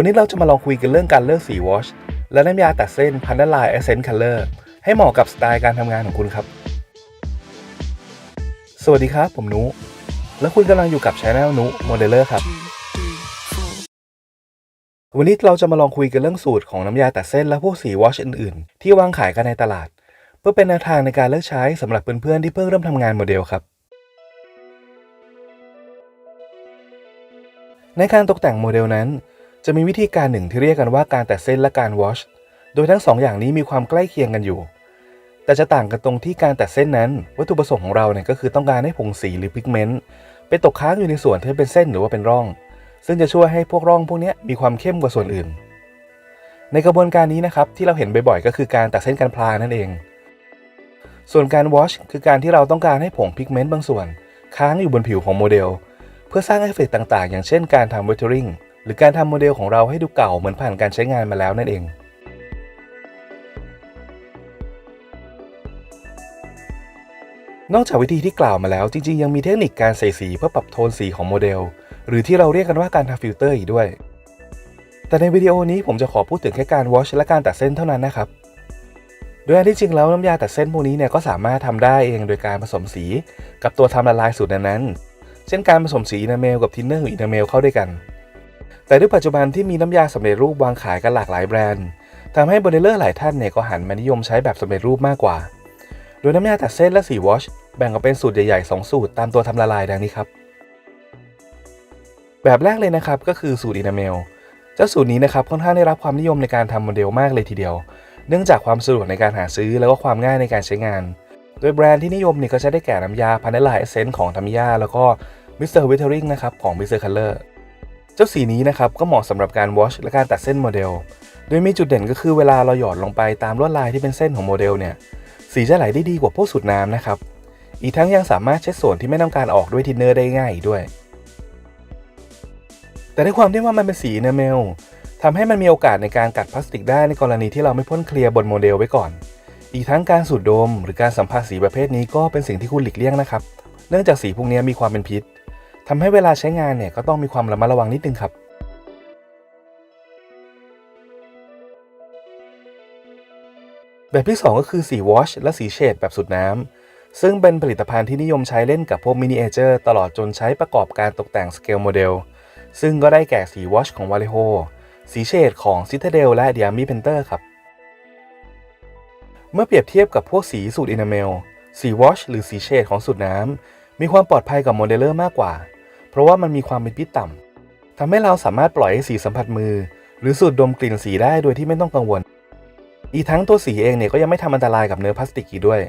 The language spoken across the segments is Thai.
วันนี้เราจะมาลองคุยกันเรื่องการเลือกสีวอชและน้ำยาตัดเส้นพันธุ์ลาย Essence Color ให้เหมาะกับสไตล์การทำงานของคุณครับ สวัสดีครับ ผมนุ และคุณกำลังอยู่กับช anel นุโมเดลเลอร์ครับ วันนี้เราจะมาลองคุยกันเรื่องสูตรของน้ำยาตัดเส้นและพวกสีวอชอื่นๆ ที่วางขายกันในตลาด เพื่อเป็นแนวทางในการเลือกใช้สำหรับเพื่อนๆที่เพิ่งเริ่มทำงานโมเดลครับในการตกแต่งโมเดลนั้น จะมีวิธีการหนึ่งที่เรียกกันว่าการตัดเส้นและการวอชโดยทั้งสองอย่างนี้มีความใกล้เคียงกันอยู่ แต่จะต่างกันตรงที่การตัดเส้นนั้น วัตถุประสงค์ของเราเนี่ยก็คือต้องการให้ผงสีหรือพิกเมนต์ไปตกค้างอยู่ในส่วนที่เป็นเส้นหรือว่าเป็นร่อง ซึ่งจะช่วยให้พวกร่องพวกนี้มีความเข้มกว่าส่วนอื่น ในกระบวนการนี้นะครับที่เราเห็นบ่อยๆก็คือการตัดเส้นกันพลานั่นเอง ส่วนการวอชคือการที่เราต้องการให้ผงพิกเมนต์บางส่วน ค้างอยู่บนผิวของโมเดล เพื่อสร้างเอฟเฟกต์ต่างๆ อย่างเช่นการทำเวทเทอริง หรือการทำโมเดลของเราให้ดูเก่าเหมือนผ่านการใช้งานมาแล้วนั่นเอง นอกจากวิธีที่กล่าวมาแล้วจริงๆ ยังมีเทคนิคการใส่สีเพื่อปรับโทนสีของโมเดล หรือที่เราเรียกกันว่าการทำฟิลเตอร์อีกด้วย แต่ในวิดีโอนี้ผมจะขอพูดถึงแค่การวอชและการตัดเส้นเท่านั้นนะครับโดยอันที่จริงแล้วน้ำยาตัดเส้นพวกนี้เนี่ยก็สามารถทำได้เองโดยการผสมสีกับตัวทำละลายสูตรนั้นๆ เช่นการผสมสีอินาเมลกับทินเนอร์หรืออินาเมลเข้าด้วยกัน แต่ด้วยปัจจุบันที่มีน้ำยาสำเร็จรูปวางขายกันหลากหลายแบรนด์ทำให้โมเดลเลอร์หลายท่านเนี่ยก็หันมานิยมใช้แบบสำเร็จรูปมากกว่า โดยน้ำยาตัดเส้นและสีวอชแบ่งออกเป็นสูตรใหญ่ๆ 2 สูตรตามตัวทำละลายดังนี้ครับ แบบแรกเลยนะครับก็คือสูตรอินาเมล เจ้าสูตรนี้นะครับค่อนข้างได้รับความนิยมในการทำโมเดลมากเลยทีเดียว เนื่องจากความสะดวกในการหาซื้อแล้วก็ความง่ายในการใช้งาน โดยแบรนด์ที่นิยมนี่ก็จะได้แก่น้ำยาพันธุ์ลายเอเซนต์ของทามิยาแล้วก็มิสเตอร์วิเทอริงนะครับของมิสเตอร์คัลเลอร์ เจ้าสีนี้นะครับก็เหมาะสำหรับการวอชและการตัดเส้นโมเดล โดยมีจุดเด่นก็คือเวลาเราหยอดลงไปตามลวดลายที่เป็นเส้นของโมเดลเนี่ยสีจะไหลได้ดีกว่าพวกสูตรน้ำนะครับ อีกทั้งยังสามารถเช็ดส่วนที่ไม่ต้องการออกด้วยทินเนอร์ได้ง่ายอีกด้วย แต่ในความที่ว่ามันเป็นสีเนเมลทำให้มันมีโอกาสในการกัดพลาสติกได้ในกรณีที่เราไม่พ่นเคลียร์บนโมเดลไว้ก่อน อีกทั้งการสูดดม หรือการสัมผัสสีประเภทนี้ก็เป็นสิ่งที่คุณหลีกเลี่ยงนะครับ เนื่องจากสีพวกนี้มีความเป็นพิษ ทำให้เวลาใช้งานเนี่ยก็ต้องมีความระมัดระวังนิดนึงครับ แบบที่ 2 ก็คือสีวอชและสีเฉดแบบสุดน้ำ ซึ่งเป็นผลิตภัณฑ์ที่นิยมใช้เล่นกับพวกมินิเอเจอร์ตลอดจนใช้ประกอบการตกแต่งสเกลโมเดล ซึ่งก็ได้แก่สีวอชของ v a l e h o สีเฉดของ Citadel และ Diami Painter ครับ เมื่อเปรียบเทียบกับพวกสีสูตรอินาเมล สีวอชหรือสีเฉดของสูตรน้ำมีความปลอดภัยกับโมเดลเลอร์มากกว่า ราะว่ามันมีความเป็นพิษต่ำทำให้เราสามารถปล่อยให้สีสัมผัสมือ หรือสูดดมกลิ่นสีได้โดยที่ไม่ต้องกังวล อีกทั้งตัวสีเองเนี่ยก็ยังไม่ทำอันตรายกับเนื้อพลาสติกอีกด้วย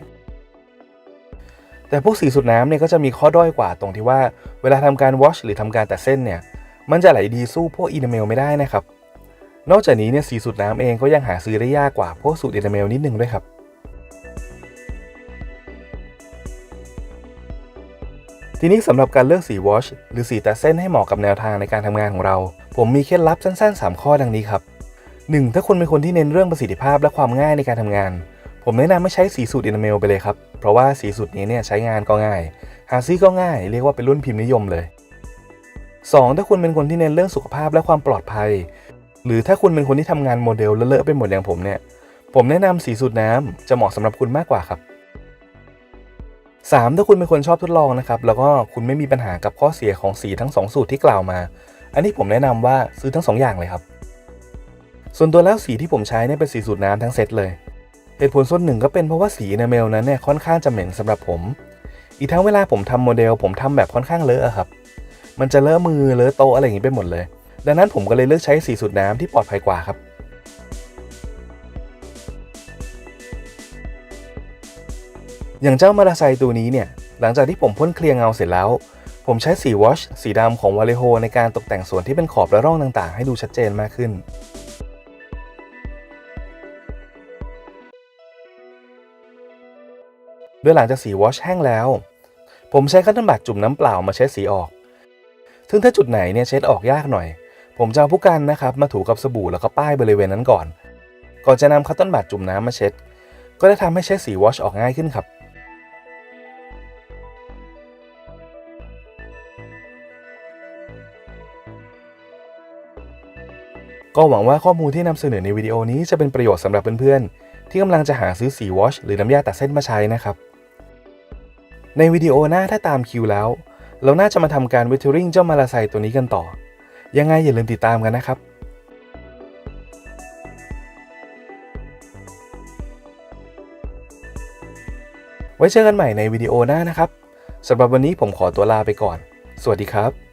แต่พวกสีสูตรน้ำเนี่ยก็จะมีข้อด้อยกว่าตรงที่ว่าเวลาทำการวอชหรือทำการตัดเส้นเนี่ยมันจะไหลดีสู้พวกอินาเมลไม่ได้นะครับ นอกจากนี้เนี่ยสีสูตรน้ำเองก็ยังหาซื้อได้ยากกว่าพวกสูตรอินาเมลนิดนึงด้วยครับ ทีนี้สำหรับการเลือกสีวอชหรือสีตัดเส้นให้เหมาะกับแนวทางในการทำงานของเรา ผมมีเคล็ดลับสั้นๆ 3 ข้อดังนี้ครับ 1. ถ้าคุณเป็นคนที่เน้นเรื่องประสิทธิภาพและความง่ายในการทำงาน ผมแนะนำไม่ใช้สีสูตรอินาเมลไปเลยครับ เพราะว่าสีสูตรนี้เนี่ยใช้งานก็ง่าย หาซื้อก็ง่าย เรียกว่าเป็นรุ่นพิมพ์นิยมเลย 2. ถ้าคุณเป็นคนที่เน้นเรื่องสุขภาพและความปลอดภัย หรือถ้าคุณเป็นคนที่ทำงานโมเดลเลอะๆไปหมดอย่างผมเนี่ย ผมแนะนำสีสูตรน้ำจะเหมาะสำหรับคุณมากกว่าครับ 3. ถ้าคุณเป็นคนชอบทดลองนะครับแล้วก็คุณไม่มีปัญหากับข้อเสียของสีทั้ง 2 สูตรที่กล่าวมา อันนี้ผมแนะนำว่าซื้อทั้ง 2 อย่างเลยครับ ส่วนตัวแล้วสีที่ผมใช้เนี่ยเป็นสีสูตรน้ำทั้งเซตเลยเหตุผลส่วนหนึ่งก็เป็นเพราะว่าสีอินเมลนั้นเนี่ยค่อนข้างจะเหม็นสำหรับผม อีกทั้งเวลาผมทำโมเดล ผมทำแบบค่อนข้างเลอะครับ มันจะเลอะมือเลอะโต๊ะอะไรอย่างนี้ไปหมดเลย ดังนั้นผมก็เลยเลือกใช้สีสูตรน้ำที่ปลอดภัยกว่าครับ อย่างเจ้ามาราไซค์ตัวนี้เนี่ย หลังจากที่ผมพ่นเคลียร์เงาเสร็จแล้ว ผมใช้สีวอชสีดำของวาเลโฮในการตกแต่งส่วนที่เป็นขอบและร่องต่างๆ ให้ดูชัดเจนมากขึ้นโดยหลังจากสีวอชแห้งแล้ว ผมใช้คัตเติ้ลบัตจุ่มน้ำเปล่ามาเช็ดสีออก ซึ่งถ้าจุดไหนเนี่ยเช็ดออกยากหน่อย ผมจะเอาผู้กันนะครับมาถูกับสบู่แล้วก็ป้ายบริเวณนั้นก่อน ก่อนจะนำคัตเติ้ลบัตจุ่มน้ำมาเช็ด ก็ได้ทำให้เช็ดสีวอชออกง่ายขึ้นครับ ก็หวังว่าข้อมูลที่นำเสนอในวิดีโอนี้จะเป็นประโยชน์สำหรับเพื่อนๆ ที่กำลังจะหาซื้อสีวอชหรือน้ำยาตัดเส้นมาใช้นะครับ ในวิดีโอหน้าถ้าตามคิวแล้ว เราน่าจะมาทำการเวทเทอริงเจ้ามาลาไซตัวนี้กันต่อ ยังไงอย่าลืมติดตามกันนะครับไว้เจอกันใหม่ในวิดีโอหน้านะครับ สำหรับวันนี้ผมขอตัวลาไปก่อน สวัสดีครับ